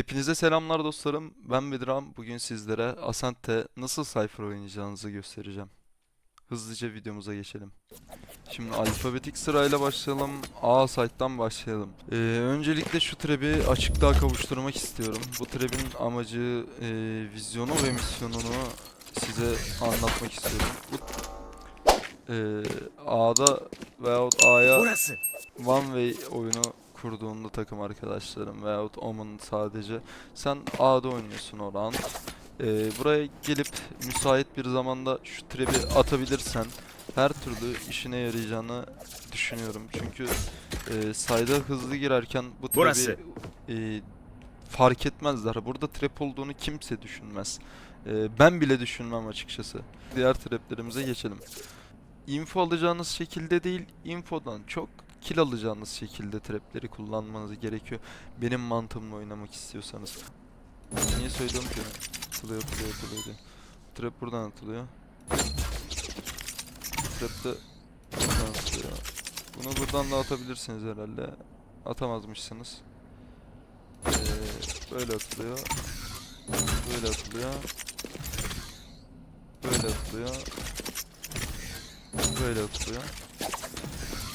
Hepinize selamlar dostlarım. Ben Bedram. Bugün sizlere Ascent'te nasıl Cypher oynayacağınızı göstereceğim. Hızlıca videomuza geçelim. Şimdi alfabetik sırayla başlayalım. A site'dan başlayalım. Ee, öncelikle şu trap'i açıklığa kavuşturmak istiyorum. Bu trap'in amacı, e, vizyonu ve misyonunu size anlatmak istiyorum. Bu e, A'da veyahut A'ya. One Way oyunu kurduğunda takım arkadaşlarım veyahut Omen sadece sen A'da oynuyorsun o round. Ee, buraya gelip müsait bir zamanda şu trap'i atabilirsen her türlü işine yarayacağını düşünüyorum. Çünkü e, sayda hızlı girerken bu trap'i Burası. e, fark etmezler. Burada trap olduğunu kimse düşünmez. E, ben bile düşünmem açıkçası. Diğer traplerimize geçelim info alacağınız şekilde değil, infodan çok kill alacağınız şekilde trapleri kullanmanız gerekiyor. Benim mantığımla oynamak istiyorsanız. Niye söylüyorum ki? Atılıyor, atılıyor, atılıyor diye. Trap buradan atılıyor. Trap de buradan atılıyor. Bunu buradan da atabilirsiniz herhalde. Atamazmışsınız. Ee, böyle atılıyor. Böyle atılıyor. Böyle atılıyor. Böyle atılıyor.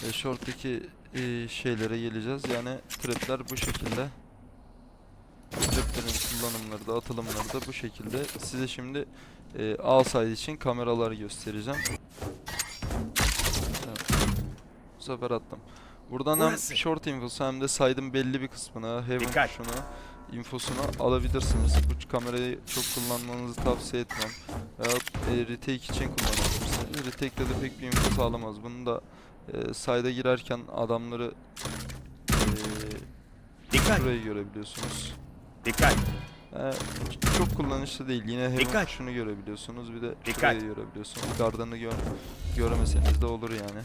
E, short'taki e, şeylere geleceğiz. Yani trapler bu şekilde. Traplerin kullanımları da atılımları da bu şekilde. Size şimdi e, A side için kameralar göstereceğim. Evet. Bu sefer attım. Buradan Burası. hem short infosu hem de side'ın belli bir kısmını, heaven Dikkat. tuşunu, infosunu alabilirsiniz. Bu kamerayı çok kullanmanızı tavsiye etmem. Veyahut e, retake için kullanabilirsiniz. Retake'de de pek bir info sağlamaz. Bunu da e, side'a girerken adamları e, Dikkat. burayı görebiliyorsunuz. Dikkat. E, çok kullanışlı değil. Yine heaven Dikkat. tuşunu görebiliyorsunuz. Bir de Dikkat. şurayı görebiliyorsunuz. Gardanı gör göremeseniz de olur yani.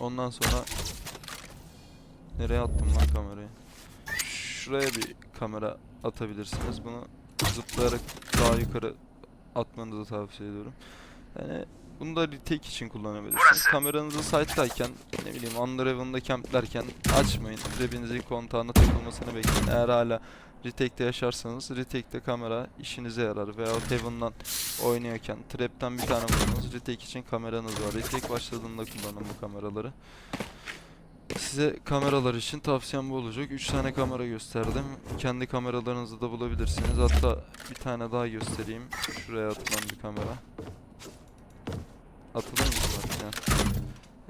Ondan sonra nereye attım lan kamerayı? Şuraya bir kamera atabilirsiniz. Bunu zıplayarak daha yukarı atmanızı tavsiye ediyorum. Yani bunu da retake için kullanabilirsiniz. Kameranızı site'dayken ne bileyim Underhaven'da camplerken açmayın. Trap'inizin kontağına takılmasını bekleyin. Eğer hala retake'de yaşarsanız retake'de kamera işinize yarar. Veya Heaven'dan oynuyorken trap'ten bir tane vurdunuz. Retake için kameranız var. Retake başladığında kullanın bu kameraları. Size kameralar için tavsiyem bu olacak. 3 tane kamera gösterdim. Kendi kameralarınızı da bulabilirsiniz. Hatta bir tane daha göstereyim. Şuraya atılan bir kamera. Atılır mı ya?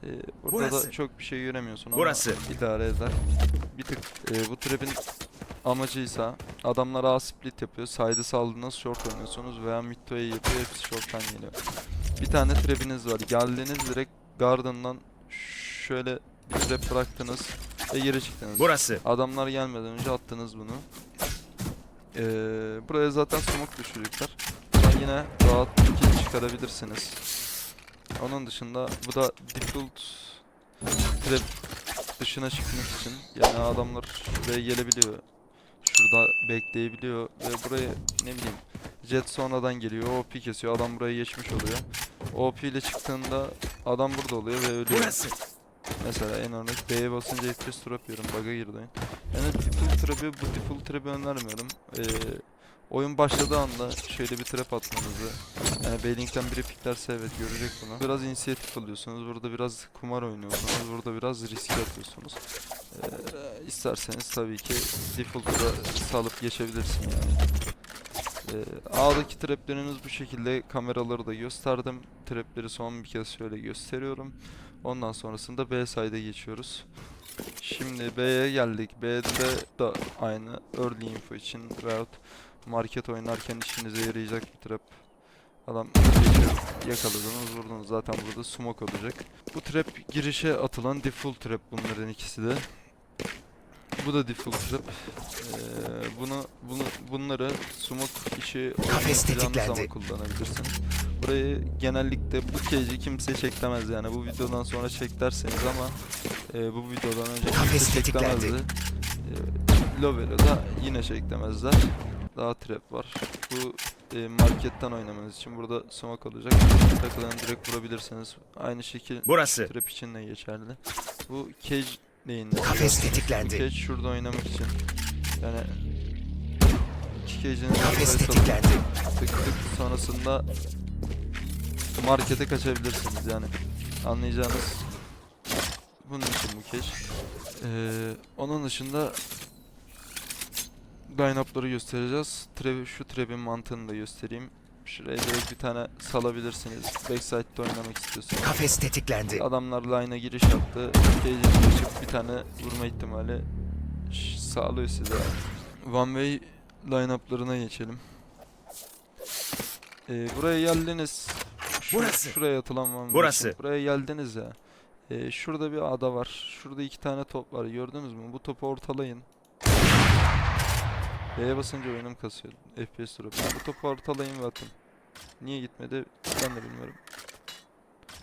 Ee, burada da Burası. çok bir şey göremiyorsun ama Burası. idare eder. Bir tık e, bu trap'in amacıysa adamlar A split yapıyor. Side'ı saldığınız short oynuyorsunuz veya mid to A yapıyor. Hepsi short'tan geliyor. Bir tane trap'iniz var. Geldiğiniz direkt garden'dan şöyle bir trap bıraktınız ve geri çıktınız. Burası. Adamlar gelmeden önce attınız bunu. Ee, buraya zaten smoke düşürecekler. Yine rahat kill çıkarabilirsiniz. Onun dışında bu da default trap dışına çıkmak için yani adamlar şuraya gelebiliyor. Şurada bekleyebiliyor ve buraya ne bileyim jet sonradan geliyor OP kesiyor adam buraya geçmiş oluyor. OP ile çıktığında adam burada oluyor ve ölüyor. Burası. Mesela en örnek B'ye basınca FPS drop yiyorum. Bug'a girdi. Yani default trap'i bu default trap'i önermiyorum. Ee, oyun başladığı anda şöyle bir trap atmanızı. Yani Bailing'den biri piklerse evet görecek bunu. Biraz inisiyatif alıyorsunuz. Burada biraz kumar oynuyorsunuz. Burada biraz riske atıyorsunuz. Ee, isterseniz tabii ki default'u da salıp geçebilirsin yani. Ee, A'daki trapleriniz bu şekilde kameraları da gösterdim. Trapleri son bir kez şöyle gösteriyorum. Ondan sonrasında B side'e geçiyoruz. Şimdi B'ye geldik. B'de de aynı early info için veyahut market oynarken işinize yarayacak bir trap. Adam geçiyor, yakaladınız, vurdunuz. Zaten burada smoke olacak. Bu trap girişe atılan default trap bunların ikisi de. Bu da default trap. Ee, bunu, bunu, bunları smoke işi oynayacağınız zaman tetiklendi. kullanabilirsiniz. Burayı genellikle bu cage'i kimse çeklemez yani bu videodan sonra çek derseniz ama e, bu videodan önce kimse çeklemezdi. E, Lover'ı da yine çeklemezler. Daha trap var. Bu e, marketten oynamanız için burada smoke olacak. Takılan direkt vurabilirsiniz. Aynı şekil Burası. trap için de geçerli. Bu cage neyinde? Kafes Bu tetiklendi. cage şurada oynamak için. Yani cage'ini Kafes salıp tetiklendi. tık tık sonrasında markete kaçabilirsiniz yani. Anlayacağınız bunun için bu cache. Ee, onun dışında line-up'ları göstereceğiz. Trap, şu trap'in mantığını da göstereyim. Şuraya direkt bir tane salabilirsiniz. Backside'de oynamak istiyorsanız. Kafes tetiklendi. Adamlar line'a giriş yaptı. Cage'in geçip bir tane vurma ihtimali sağlıyor size. One way line-up'larına geçelim. Ee, buraya geldiniz. Şu- Burası. Şuraya atılan one way Burası. için. Buraya geldiniz ya. Ee, şurada bir ada var. Şurada iki tane top var. Gördünüz mü? Bu topu ortalayın. B'ye basınca oyunum kasıyor. FPS duruyor. Bu topu ortalayın ve atın. Niye gitmedi ben de bilmiyorum.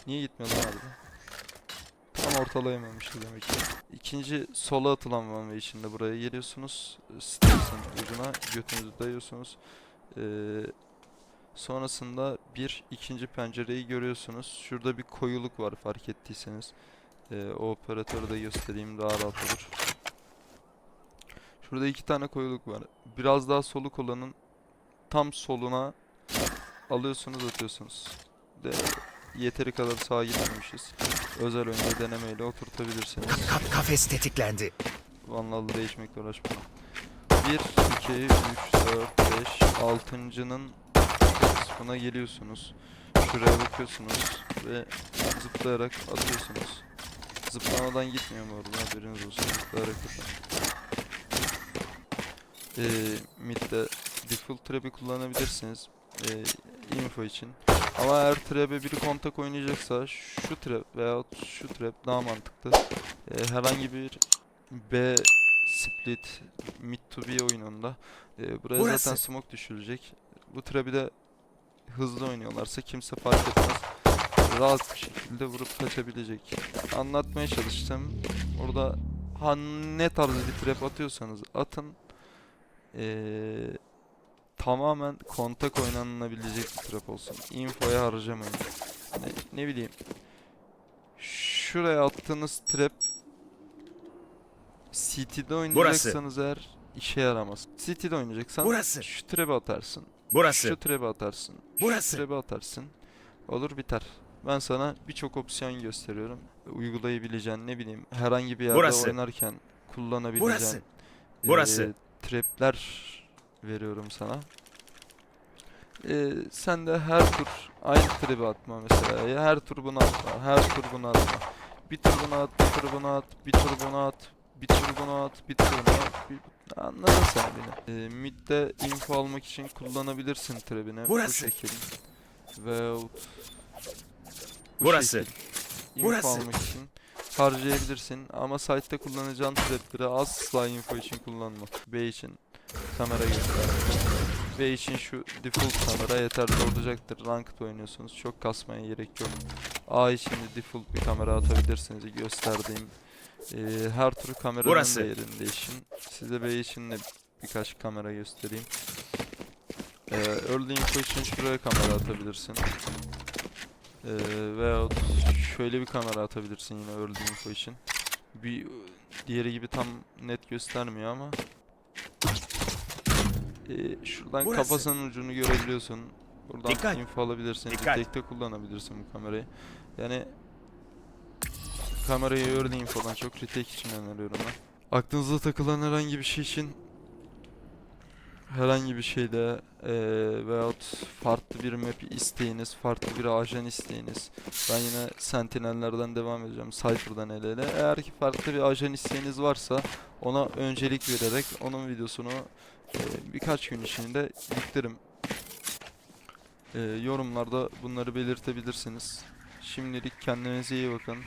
Niye gitmiyor lan abi? Tam ortalayamamıştı demek ki. İkinci sola atılan way içinde buraya geliyorsunuz. Steps'in ucuna götünüzü dayıyorsunuz. Ee, sonrasında bir ikinci pencereyi görüyorsunuz. Şurada bir koyuluk var fark ettiyseniz. Ee, o operatörü de göstereyim daha rahat olur. Şurada iki tane koyuluk var. Biraz daha soluk olanın tam soluna alıyorsunuz atıyorsunuz. De, yeteri kadar sağa gitmemişiz. Özel oyunda denemeyle oturtabilirsiniz. Ka- kafes tetiklendi. Vanlarla değişmekle uğraşmayın. 1, 2, 3, 4, 5, 6.'nın kısmına geliyorsunuz. Şuraya bakıyorsunuz ve zıplayarak atıyorsunuz. Zıplamadan gitmiyor bu arada haberiniz olsun. Zıplayarak atın. Ee, mid'de default trap'i kullanabilirsiniz. Ee, info için. Ama eğer trap'e biri kontak oynayacaksa şu trap veya şu trap daha mantıklı. Ee, herhangi bir B split mid to B oyununda e, buraya Burası. zaten smoke düşürecek. Bu trap'i de hızlı oynuyorlarsa kimse fark etmez. Rahat bir şekilde vurup kaçabilecek. Anlatmaya çalıştım. Orada ha ne tarzı bir trap atıyorsanız atın. Ee, tamamen kontak oynanabilecek bir trap olsun. Infoya harcamayın. Ne, ne bileyim. Şuraya attığınız trap CT'de oynayacaksanız eğer işe yaramaz. CT'de oynayacaksan Burası. şu trap'e atarsın. Burası. Şu trap'e atarsın. Burası. Şu trap'e atarsın. Olur biter. Ben sana birçok opsiyon gösteriyorum. Uygulayabileceğin ne bileyim herhangi bir yerde Burası. oynarken kullanabileceğin Burası. Burası. eee, trapler veriyorum sana. Eee, sen de her tur aynı trap'e atma mesela. Ya her tur bunu atma. Her tur bunu atma. Bir tur bunu at, bir tur bunu at, bir tur bunu at, bir tur bunu at, bir tur bunu at. Bir... Anladın sen beni. Eee mid'de info almak için kullanabilirsin trap'ini. Bu Burası. şekil. Veyahut bu Burası. şekil. Info Burası. almak için harcayabilirsin ama site'de kullanacağın trapleri asla info için kullanma. B için kamera göster. B için şu default kamera yeterli olacaktır. Ranked oynuyorsunuz. Çok kasmaya gerek yok. A için de default bir kamera atabilirsiniz. Gösterdiğim Ee, her tür kameranın Burası. da değişin. Size B için de birkaç kamera göstereyim. Ee, early info için şuraya kamera atabilirsin. Ee, veyahut şöyle bir kamera atabilirsin yine early info için. Bir diğeri gibi tam net göstermiyor ama ee, şuradan Burası. kafasının ucunu görebiliyorsun. Buradan Dikkat. info alabilirsin. Dikkat. Detekte kullanabilirsin bu kamerayı. Yani kamerayı early infodan çok retake için öneriyorum ben. Aklınıza takılan herhangi bir şey için herhangi bir şeyde eee veyahut farklı bir map isteğiniz, farklı bir ajan isteğiniz. Ben yine Sentinel'lerden devam edeceğim. Cypher'dan ele ele. Eğer ki farklı bir ajan isteğiniz varsa ona öncelik vererek onun videosunu eee, birkaç gün içinde yüklerim. Eee, yorumlarda bunları belirtebilirsiniz. Şimdilik kendinize iyi bakın.